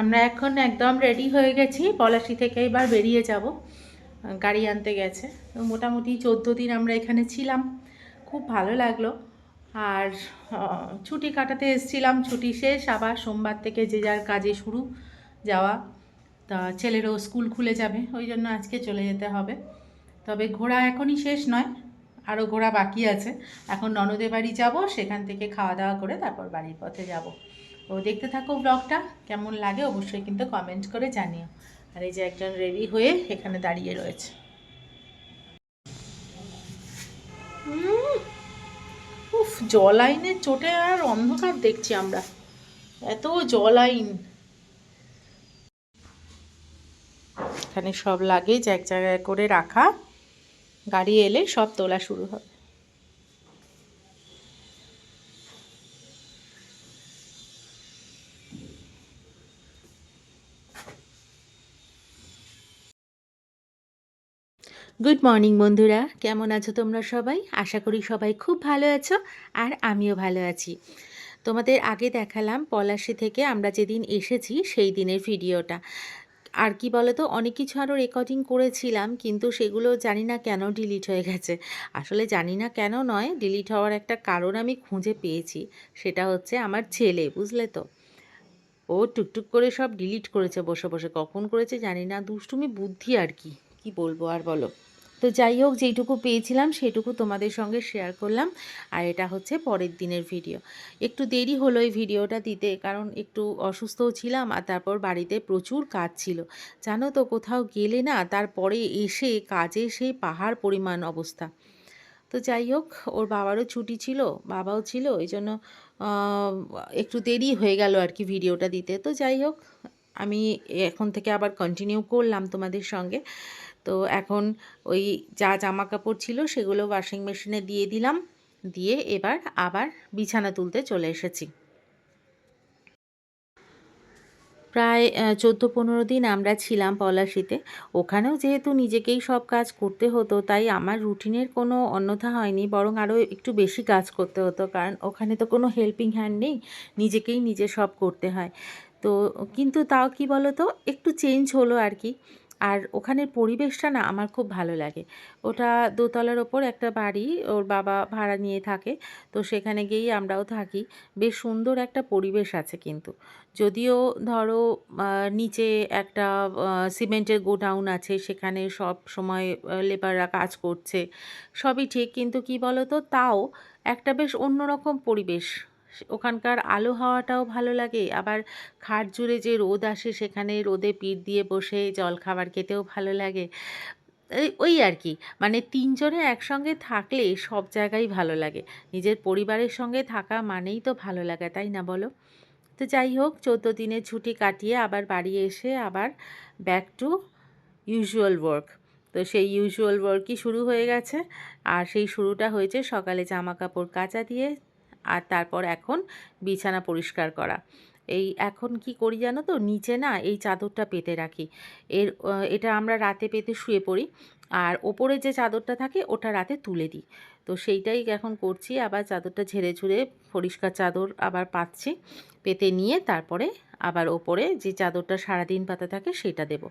আমরা এখন একদম রেডি হয়ে গেছি, পলাশি থেকে এবার বেরিয়ে যাব। গাড়ি আনতে গেছে। তো মোটামুটি চোদ্দ দিন আমরা এখানে ছিলাম। খুব ভালো লাগল। আর ছুটি কাটাতে এসেছিলাম, ছুটি শেষ, আবার সোমবার থেকে যে যার কাজে শুরু যাওয়া। তা ছেলেরও স্কুল খুলে যাবে, ওই জন্য আজকে চলে যেতে হবে। তবে ঘোরা এখনই শেষ নয়, আরও ঘোরা বাকি আছে। এখন ননদে বাড়ি যাব, সেখান থেকে খাওয়া দাওয়া করে তারপর বাড়ির পথে যাব। তো দেখতে থাকো ব্লগটা কেমন লাগে অবশ্যই কিন্তু কমেন্ট করে জানিও। আর এই যে একজন রেডি হয়ে এখানে দাঁড়িয়ে রয়েছে। উফ জল আইনের চোটে আর অন্ধকার দেখছি আমরা। এত জল আইন এখানে সব লাগেজ এক জায়গায় করে রাখা। গাড়ি এলে সব তোলা শুরু হবে গুড মর্নিং বন্ধুরা। কেমন আছো তোমরা সবাই? আশা করি সবাই খুব ভালো আছো আর আমিও ভালো আছি। তোমাদের আগে দেখালাম পলাশি থেকে আমরা যেদিন এসেছি, সেই দিনের ভিডিওটা। আর কি বলো তো অনেক কিছু আরও রেকর্ডিং করেছিলাম, কিন্তু সেগুলো জানি না কেন ডিলিট হয়ে গেছে। আসলে জানি না কেন নয় ডিলিট হওয়ার একটা কারণ আমি খুঁজে পেয়েছি। সেটা হচ্ছে আমার ছেলে, বুঝলে তো? ও টুকটুক করে সব ডিলিট করেছে, বসে বসে। কখন করেছে জানি না, দুষ্টুমি বুদ্ধি আর কি। কি বলব আর বলো? তো যাই হোক, যেইটুকু পেয়েছিলাম সেটুকু তোমাদের সঙ্গে শেয়ার করলাম। আর এটা হচ্ছে পরের দিনের ভিডিও একটু দেরি হলো এই ভিডিওটা দিতে, কারণ একটু অসুস্থও ছিলাম আর তারপর বাড়িতে প্রচুর কাজ ছিল। জানো তো, কোথাও গেলে না তারপরে এসে কাজে সেই পাহাড় পরিমাণ অবস্থা। তো যাই হোক, ওর বাবারও ছুটি ছিল, বাবাও ছিল এই জন্য একটু দেরি হয়ে গেল আর কি ভিডিওটা দিতে। তো যাই হোক, আমি এখন থেকে আবার কন্টিনিউ করলাম তোমাদের সঙ্গে। তো এখন ওই যা জামা কাপড় ছিল সেগুলো ওয়াশিং মেশিনে দিয়ে দিলাম। দিয়ে এবার আবার বিছানা তুলতে চলে এসেছি। প্রায় চোদ্দ পনেরো দিন আমরা ছিলাম পলাশিতে। ওখানেও যেহেতু নিজেকেই সব কাজ করতে হতো, তাই আমার রুটিনের কোনো অন্যথা হয়নি, বরং আরও একটু বেশি কাজ করতে হতো, কারণ ওখানে তো কোনো হেল্পিং হ্যান্ড নেই, নিজেকেই নিজে সব করতে হয়। তো, কিন্তু তাও কি বলো তো একটু চেঞ্জ হলো আর কি। আর ওখানের পরিবেশটা না আমার খুব ভালো লাগে। ওটা দোতলার ওপর একটা বাড়ি, ওর বাবা ভাড়া নিয়ে থাকে, তো সেখানে গিয়েই আমরাও থাকি। বেশ সুন্দর একটা পরিবেশ আছে কিন্তু। যদিও ধরো নিচে একটা সিমেন্টের গোডাউন আছে, সেখানে সব সময় লেবাররা কাজ করছে। সবই ঠিক, কিন্তু কি বলো তো তাও একটা বেশ অন্যরকম পরিবেশ। ওখানকার আলো হাওয়াটাও ভালো লাগে। আবার খাট জুড়ে যে রোদ আসে সেখানে রোদে পিঠ দিয়ে বসে জল খাবার খেতেও ভালো লাগে। ওই আর কি। মানে তিনজনে একসঙ্গে থাকলে সব জায়গায় ভালো লাগে। নিজের পরিবারের সঙ্গে থাকা মানেই তো ভালো লাগে, তাই না বলো? তো যাই হোক, চোদ্দ দিনের ছুটি কাটিয়ে আবার বাড়ি এসে আবার ব্যাক টু ইউজুয়াল ওয়ার্ক তো সেই ইউজুয়াল ওয়ার্কই শুরু হয়ে গেছে। আর সেই শুরুটা হয়েছে সকালে জামা কাপড় কাচা দিয়ে আর তারপর এখন বিছানা পরিষ্কার করা। এই এখন কি করি জানো তো? নিচে না এই চাদরটা পেতে রাখি। এর এটা আমরা রাতে পেতে শুয়ে পড়ি। আর ওপরে যে চাদরটা থাকে ওটা রাতে তুলে দিই। তো সেইটাই এখন করছি। আবার চাদরটা ঝেড়ে ঝুড়ে পরিষ্কার চাদর আবার পাচ্ছি পেতে নিয়ে তারপরে আবার ওপরে যে চাদরটা সারাদিন পাতা থাকে সেটা দেব।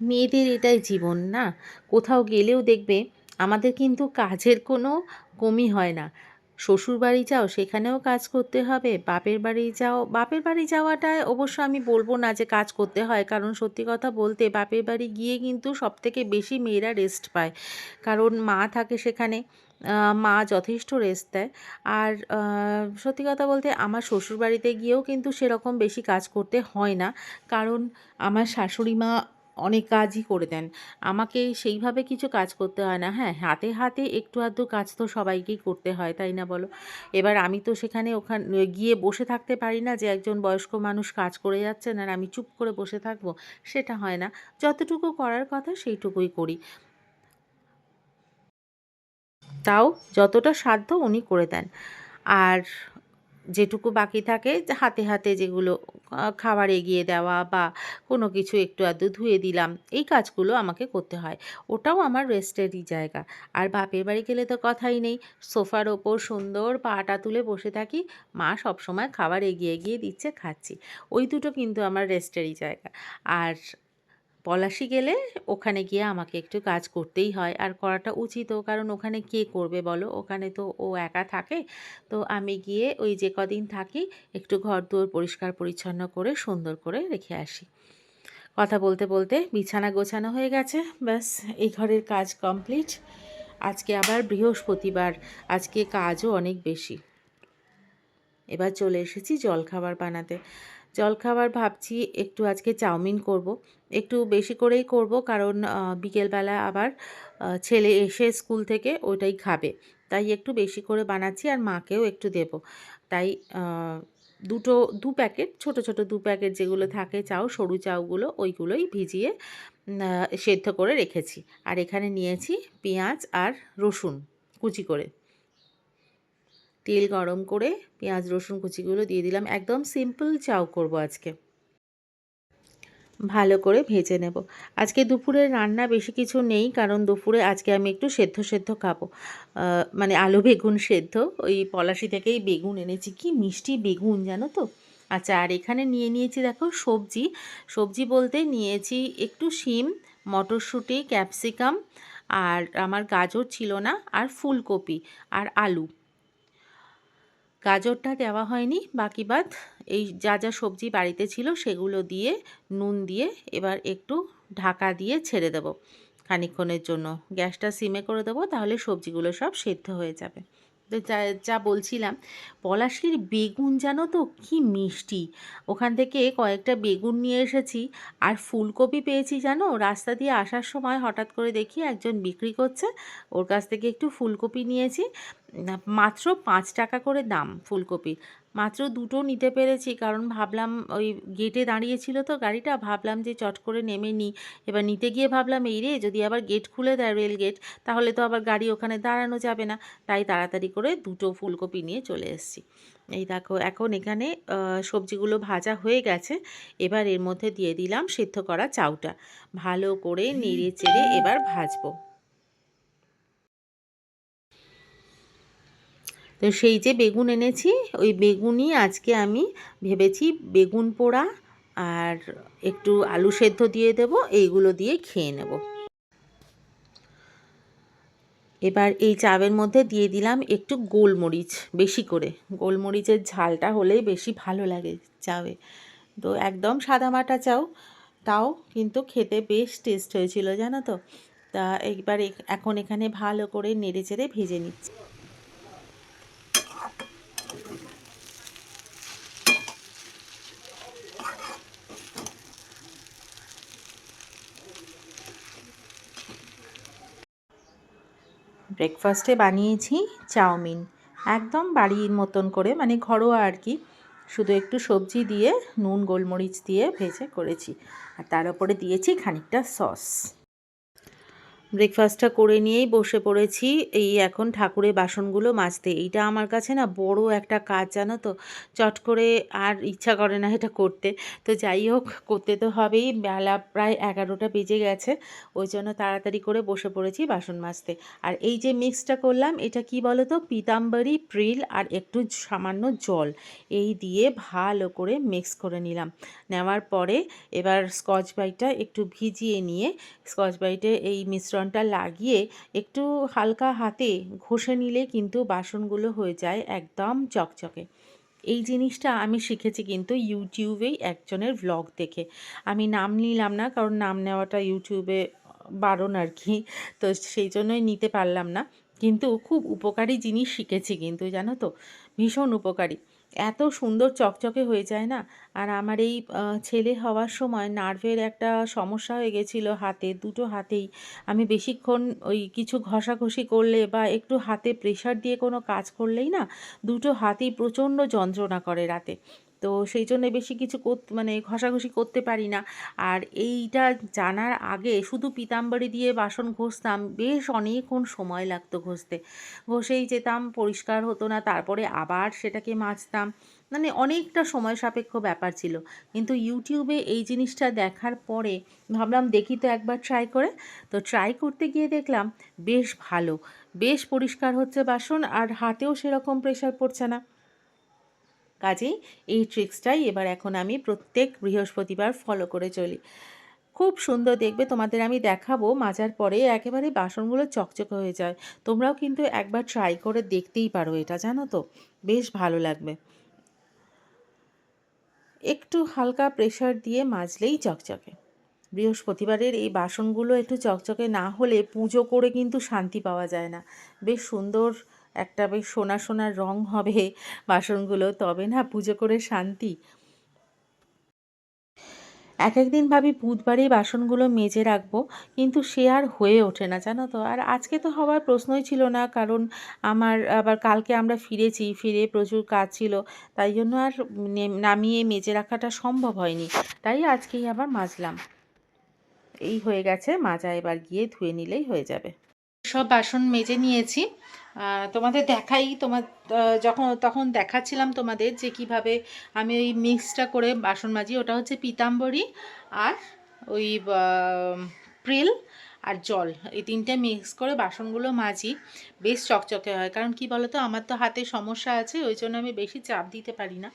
মেয়েদের এটাই জীবন না? কোথাও গেলেও দেখবে আমাদের কিন্তু কাজের কোনো কমই হয় না। শ্বশুর বাড়ি যাও, সেখানেও কাজ করতে হবে, বাপের বাড়ি যাও। বাপের বাড়ি যাওয়াটায় অবশ্য আমি বলব না যে কাজ করতে হয়, কারণ সত্যি কথা বলতে বাপের বাড়ি গিয়ে কিন্তু সবথেকে বেশি মেয়েরা রেস্ট পায়। কারণ মা থাকে সেখানে মা যথেষ্ট রেস্ট দেয়। আর সত্যি কথা বলতে আমার শ্বশুর বাড়িতে গিয়েও কিন্তু সেরকম বেশি কাজ করতে হয় না। কারণ আমার শাশুড়ি মা অনেক কাজই করে দেন। আমাকে সেইভাবে কিছু কাজ করতে হয় না। হ্যাঁ হাতে হাতে একটু আধটু কাজ তো সবাইকেই করতে হয়, তাই না বলো? এবার আমি তো সেখানে ওখানে, গিয়ে বসে থাকতে পারি না যে একজন বয়স্ক মানুষ কাজ করে যাচ্ছেন আর আমি চুপ করে বসে থাকব, সেটা হয় না। যতটুকু করার কথা সেইটুকুই করি। তাও যতটা সাধ্য উনি করে দেন। আর যেটুকু বাকি থাকে হাতে হাতে যেগুলো খাবার এগিয়ে দেওয়া বা কোনো কিছু একটু আধটু ধুয়ে দিলাম, এই কাজগুলো আমাকে করতে হয়। ওটাও আমার রেস্টেরই জায়গা। আর বাপের বাড়ি গেলে তো কথাই নেই। সোফার ওপর সুন্দর পাটা তুলে বসে থাকি, মা সবসময় খাবার এগিয়ে এগিয়ে দিচ্ছে, খাচ্ছি। ওই দুটো কিন্তু আমার রেস্টেরই জায়গা। আর পলাশি গেলে ওখানে গিয়ে আমাকে একটু কাজ করতেই হয়। আর করাটা উচিতও কারণ ওখানে কে করবে বলো? ওখানে তো ও একা থাকে। তো আমি গিয়ে ওই যে কদিন থাকি, একটু ঘর দুয়ার পরিষ্কার পরিচ্ছন্ন করে, সুন্দর করে রেখে আসি। কথা বলতে বলতে বিছানা গোছানো হয়ে গেছে। ব্যাস, এই ঘরের কাজ কমপ্লিট। আজকে আবার বৃহস্পতিবার, আজকে কাজও অনেক বেশি। এবার চলে এসেছি জলখাবার বানাতে। জলখাবার ভাবছি একটু আজকে চাউমিন করব। একটু বেশি করেই করব কারণ বিকেলবেলা আবার ছেলে এসে স্কুল থেকে ওইটাই খাবে। তাই একটু বেশি করে বানাচ্ছি আর মাকেও একটু দেব। তাই দুটো, দু প্যাকেট, ছোট ছোট দু প্যাকেট যেগুলো থাকে চাউ, সরু চাউগুলো ওইগুলোই ভিজিয়ে সেদ্ধ করে রেখেছি। আর এখানে নিয়েছি পেঁয়াজ আর রসুন কুচি করে। তেল গরম করে পেঁয়াজ, রসুন কুচিগুলো দিয়ে দিলাম। একদম সিম্পল চাউ করব আজকে। ভালো করে ভেজে নেব। আজকে দুপুরে রান্না বেশি কিছু নেই, কারণ দুপুরে আজকে আমি একটু সেদ্ধ সেদ্ধ খাব। মানে আলু বেগুন সেদ্ধ, ওই পলাশি থেকেই বেগুন এনেছি। কি মিষ্টি বেগুন জানো তো? আচ্ছা আর এখানে নিয়ে নিয়েছি দেখো সবজি। সবজি বলতে নিয়েছি একটু শিম, মটরশুঁটি, ক্যাপসিকাম, আর আমার গাজর ছিল না, আর ফুলকপি, আর আলু। গাজরটা দেওয়া হয়নি, বাকি বাদ এই যা যা সবজি বাড়িতে ছিল সেগুলো দিয়ে, নুন দিয়ে এবার একটু ঢাকা দিয়ে ছেড়ে দেব। খানিক্ষণের জন্য গ্যাসটা সিমে করে দেবো, তাহলে সবজিগুলো সব সেদ্ধ হয়ে যাবে। যা যা বলছিলাম, পলাশির বেগুন জানো তো কি মিষ্টি। ওখান থেকে কয়েকটা বেগুন নিয়ে এসেছি, আর ফুলকপি পেয়েছি জানো? রাস্তা দিয়ে আসার সময় হঠাৎ করে দেখি একজন বিক্রি করছে, ওর কাছ থেকে একটু ফুলকপি নিয়েছি, মাত্র পাঁচ টাকা করে দাম ফুলকপির মাত্র দুটো নিতে পেরেছি, কারণ ভাবলাম ওই গেটে দাঁড়িয়েছিল তো গাড়িটা, ভাবলাম যে চট করে নেমে নিই এবার নিতে গিয়ে ভাবলাম, এই রে, যদি আবার গেট খুলে দেয় রেল গেট তাহলে তো আবার গাড়ি ওখানে দাঁড়ানো যাবে না। তাই তাড়াতাড়ি করে দুটো ফুলকপি নিয়ে চলে এসেছি। এই দেখো, এখন এখানে সবজিগুলো ভাজা হয়ে গেছে। এবার এর মধ্যে দিয়ে দিলাম সিদ্ধ করা চাউটা। ভালো করে নেড়ে চেড়ে এবার ভাজবো। তো সেই যে বেগুন এনেছি, ওই বেগুনই আজকে আমি ভেবেছি বেগুন পোড়া আর একটু আলু সেদ্ধ দিয়ে দেব, এইগুলো দিয়ে খেয়ে নেব। এবার এই চাবের মধ্যে দিয়ে দিলাম একটু গোলমরিচ, বেশি করে। গোলমরিচের ঝালটা হলেই বেশি ভালো লাগে চাবে তো একদম সাদামাটা চাও, তাও কিন্তু খেতে বেশ টেস্ট হয়েছিল, জানো তো? তা এইবার এখন এখানে ভালো করে নেড়ে চেড়ে ভেজে নিচ্ছি। ব্রেকফাস্টে বানিয়েছি চাউমিন। একদম বাড়ির মতন করে মানে ঘরোয়া আর কি। শুধু একটু সবজি দিয়ে, নুন, গোলমরিচ দিয়ে ভেজে করেছি। আর তার উপরে দিয়েছি খানিকটা সস। ব্রেকফাস্টটা করে নিয়েই বসে পড়েছি। এই এখন ঠাকুরের বাসনগুলো মাজতে। এইটা আমার কাছে না বড় একটা কাজ, জানো তো? চট করে আর ইচ্ছা করে না এটা করতে। তো যাই হোক, করতে তো হবেই। বেলা প্রায় এগারোটা বেজে গেছে। ওই জন্য তাড়াতাড়ি করে বসে পড়েছি বাসন মাজতে। আর এই যে মিক্সটা করলাম, এটা কি বলো তো পিতাম্বরী, প্রিল আর একটু সামান্য জল। এই দিয়ে ভালো করে মিক্স করে নিলাম। নেওয়ার পরে এবার স্কচ ব্রাইটটা একটু ভিজিয়ে নিয়ে স্কচ ব্রাইটে এই মিশ্রণটা লাগিয়ে একটু হালকা হাতে ঘষে নিলে কিন্তু বাসনগুলো হয়ে যায় একদম চকচকে। এই জিনিসটা আমি শিখেছি কিন্তু ইউটিউবেই একজনের ভ্লগ দেখে। আমি নাম নিলাম না, কারণ নাম নেওয়াটা ইউটিউবে বারণ আর কি, তো সেই জন্যই নিতে পারলাম না। কিন্তু খুব উপকারী জিনিস শিখেছি কিন্তু, জানো তো? ভীষণ উপকারী। এত সুন্দর চকচকে হয়ে যায় না? আর আমার এই ছেলে হওয়ার সময় নার্ভের একটা সমস্যা হয়ে গেছিল হাতে, দুটো হাতেই। আমি বেশিক্ষণ ওই কিছু ঘষাঘষি করলে বা একটু হাতে প্রেশার দিয়ে কোনো কাজ করলেই না, দুটো হাতেই প্রচণ্ড যন্ত্রণা করে রাতে। তো সেই জন্য বেশি কিছু মানে ঘষাঘষি করতে পারি না। আর এইটা জানার আগে শুধু পিতাম্বরী দিয়ে বাসন ঘষতাম, বেশ অনেকক্ষণ সময় লাগতো ঘষতে। ঘষেই যেতাম, পরিষ্কার হতো না, তারপরে আবার সেটাকে মাজতাম। মানে অনেকটা সময় সাপেক্ষ ব্যাপার ছিল। কিন্তু ইউটিউবে এই জিনিসটা দেখার পরে ভাবলাম দেখি তো একবার ট্রাই করে। তো ট্রাই করতে গিয়ে দেখলাম বেশ ভালো। বেশ পরিষ্কার হচ্ছে বাসন, আর হাতেও সেরকম প্রেশার পড়ছে না। কাজেই এই ট্রিক্সটাই এবার এখন আমি প্রত্যেক বৃহস্পতিবার ফলো করে চলি। খুব সুন্দর দেখবে, তোমাদের আমি দেখাবো, মাজার পরে একেবারে বাসনগুলো চকচকে হয়ে যায়। তোমরাও কিন্তু একবার ট্রাই করে দেখতেই পারো এটা, জানো তো? বেশ ভালো লাগবে। একটু হালকা প্রেশার দিয়ে মাজলেই চকচকে। বৃহস্পতিবারের এই বাসনগুলো একটু চকচকে না হলে পুজো করে কিন্তু শান্তি পাওয়া যায় না। বেশ সুন্দর একটা বেশ সোনা সোনার রং হবে বাসনগুলো, তবে না পুজো করে শান্তি। এক একদিন ভাবি বুধবারেই বাসনগুলো মেজে রাখব, কিন্তু সে আর হয়ে ওঠে না, জানো তো। আর আজকে তো হওয়ার প্রশ্নই ছিল না, কারণ আমার আবার কালকে আমরা ফিরেছি, ফিরে প্রচুর কাজ ছিল, তাই জন্য আর নামিয়ে মেজে রাখাটা সম্ভব হয়নি। তাই আজকেই আবার মাজলাম। এই হয়ে গেছে, মাজা এবার গিয়ে ধুয়ে নিলেই হয়ে যাবে। সব বাসন মেজে নিয়েছি। তোমাদের দেখাই, তোমার যখন, তখন দেখাচ্ছিলাম তোমাদের যে কীভাবে আমি ওই মিক্সটা করে বাসন মাজি। ওটা হচ্ছে পিতাম্বরী আর ওই প্রিল আর জল। এই তিনটে মিক্স করে বাসনগুলো মাজি। বেশ চকচকে হয়। কারণ কি বলতো, আমার তো হাতে সমস্যা আছে, ওই জন্য আমি বেশি চাপ দিতে পারি না।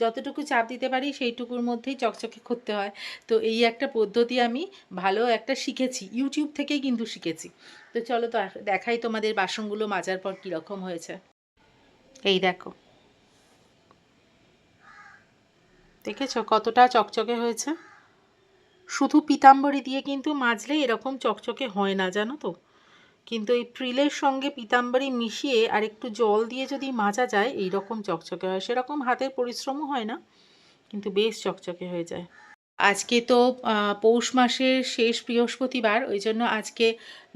যতটুকু চাপ দিতে পারি, সেইটুকুর মধ্যেই চকচকে করতে হয়। তো এই একটা পদ্ধতি আমি ভালো একটা শিখেছি। ইউটিউব থেকেই কিন্তু শিখেছি। তো চলো তো দেখাই তোমাদের বাসনগুলো মাজার পর কীরকম হয়েছে। এই দেখো। দেখেছ কতটা চকচকে হয়েছে? শুধু পিতাম্বরী দিয়ে কিন্তু মাজলে এরকম চকচকে হয় না, জানো তো? কিন্তু এই প্রিলের সঙ্গে পিতাম্বরী মিশিয়ে আর একটু জল দিয়ে যদি মাজা যায় এই রকম চকচকে হয়। সেরকম হাতের পরিশ্রমও হয় না, কিন্তু বেশ চকচকে হয়ে যায়। আজকে তো পৌষ মাসের শেষ বৃহস্পতিবার ওই জন্য আজকে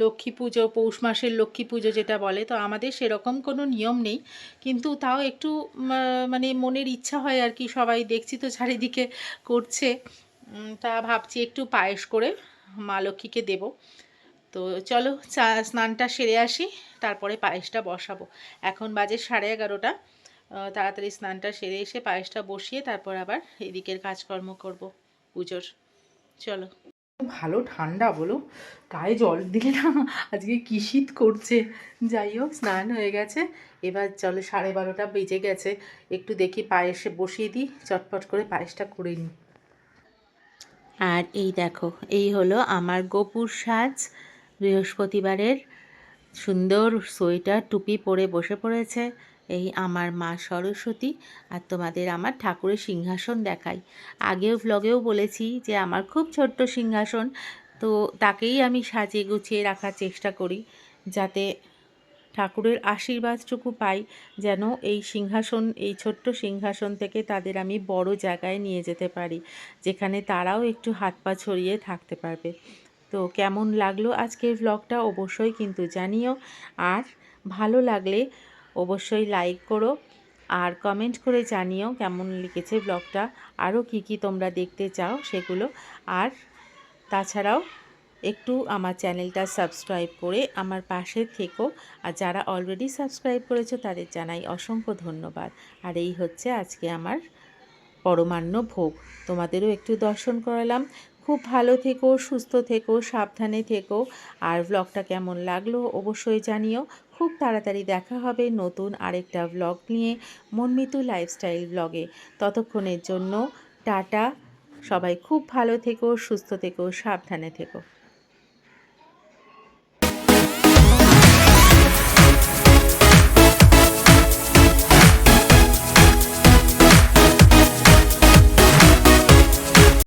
লক্ষ্মী পুজো, পৌষ মাসের লক্ষ্মী পুজো যেটা বলে, তো আমাদের সেরকম কোনো নিয়ম নেই। কিন্তু তাও একটু মানে মনের ইচ্ছা হয় আর কি, সবাই দেখছি তো চারিদিকে করছে। তা ভাবছি একটু পায়েস করে মা লক্ষ্মীকে দেব। তো চলো চা, স্নানটা সেরে আসি, তারপরে পায়েসটা বসাবো। এখন বাজে সাড়ে এগারোটা তাড়াতাড়ি স্নানটা সেরে এসে পায়েসটা বসিয়ে তারপর আবার এদিকের কাজকর্ম করব। পুজোর। চলো। ভালো ঠান্ডা বলো। গায়ে জল দিলে না আজকে কি শীত করছে। যাই হোক, স্নান হয়ে গেছে। এবার চলো সাড়ে বারোটা বেজে গেছে। একটু দেখি পায়েসে বসিয়ে দিই, চটপট করে পায়েসটা করে নিই। আর এই দেখো, এই হলো আমার গোপুর সাজ। বৃহস্পতিবারের সুন্দর সোয়েটার, টুপি পরে বসে পড়েছে। এই আমার মা সরস্বতী আর তোমাদের আমার ঠাকুরের সিংহাসন দেখাই। আগেও ব্লগেও বলেছি যে আমার খুব ছোট্ট সিংহাসন, তো তাকেই আমি সাজিয়ে গুছিয়ে রাখার চেষ্টা করি যাতে ঠাকুরের আশীর্বাদটুকু পাই যেন এই সিংহাসন, এই ছোট্ট সিংহাসন থেকে তাদের আমি বড় জায়গায় নিয়ে যেতে পারি, যেখানে তারাও একটু হাত পা ছড়িয়ে থাকতে পারবে। তো কেমন লাগল আজকের ব্লগটা অবশ্যই কিন্তু জানিও, আর ভালো লাগলে অবশ্যই লাইক করো আর কমেন্ট করে জানিও কেমন লিখেছে ব্লগটা আরও কি কি তোমরা দেখতে চাও সেগুলো। আর তাছাড়াও একটু আমার চ্যানেলটা সাবস্ক্রাইব করে আমার পাশে থেকো। আর যারা অলরেডি সাবস্ক্রাইব করেছ তাদের জানাই অসংখ্য ধন্যবাদ। আর এই হচ্ছে আজকে আমার পরমান্ন ভোগ। তোমাদেরও একটু দর্শন করালাম। খুব ভালো থেকো, সুস্থ থেকো, সাবধানে থেকো। আর ব্লগটা কেমন লাগল অবশ্যই জানিও। খুব তাড়াতাড়ি দেখা হবে নতুন আরেকটা ব্লগ নিয়ে মনমিতু লাইফস্টাইল ব্লগে ততক্ষণের জন্য টাটা। সবাই খুব ভালো থেকো, সুস্থ থেকো, সাবধানে থেকো।